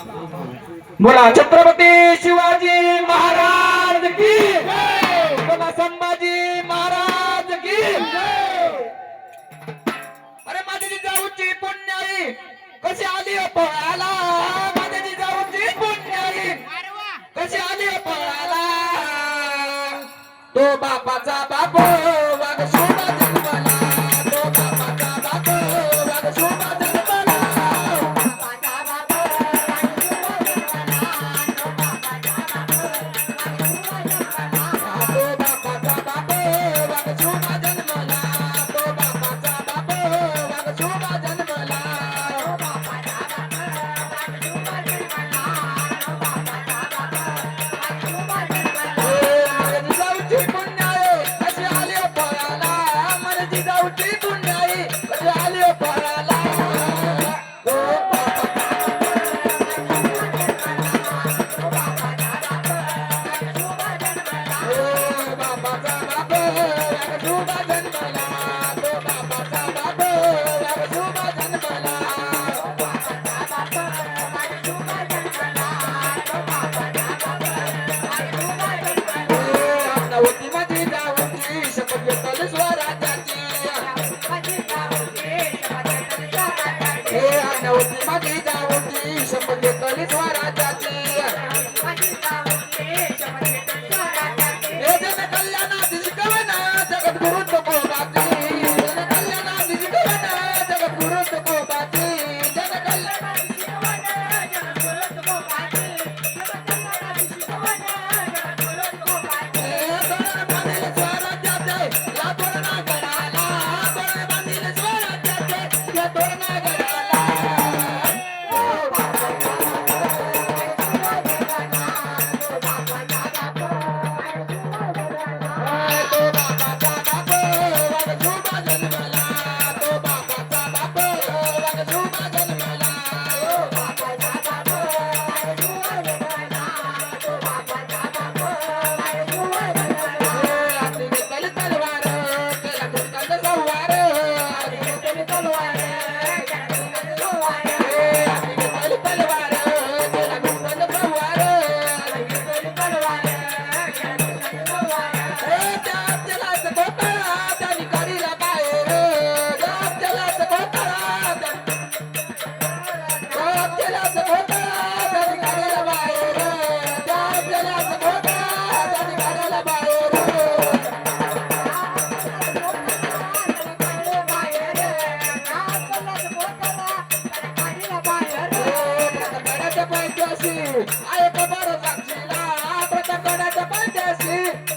बोला छत्रपती शिवाजी महाराज की बोला संभाजी महाराज की अरे माझी जिजाऊची पुण्याई कशी आली हो पळाला माझी जिजाऊची पुण्याई कशी आली हो पळाला तो बापाचा बाप हे नवती माती जाऊती शंभर कलिस्वराजाची I am a bottle of Gila, I put the gun at the fantasy.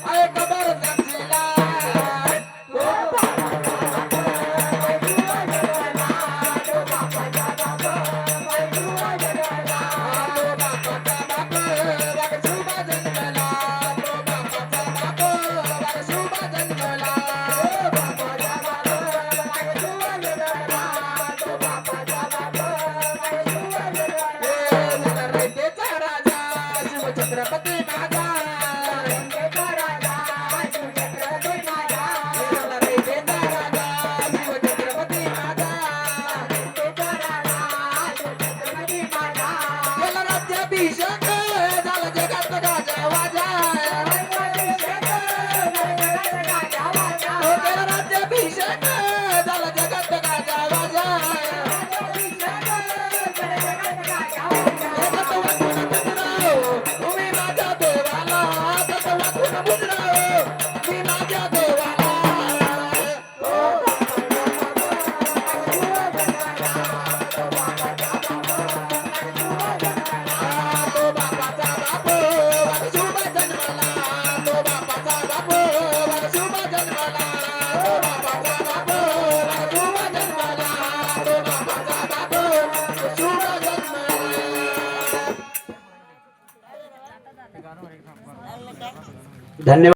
女神。धन्यवाद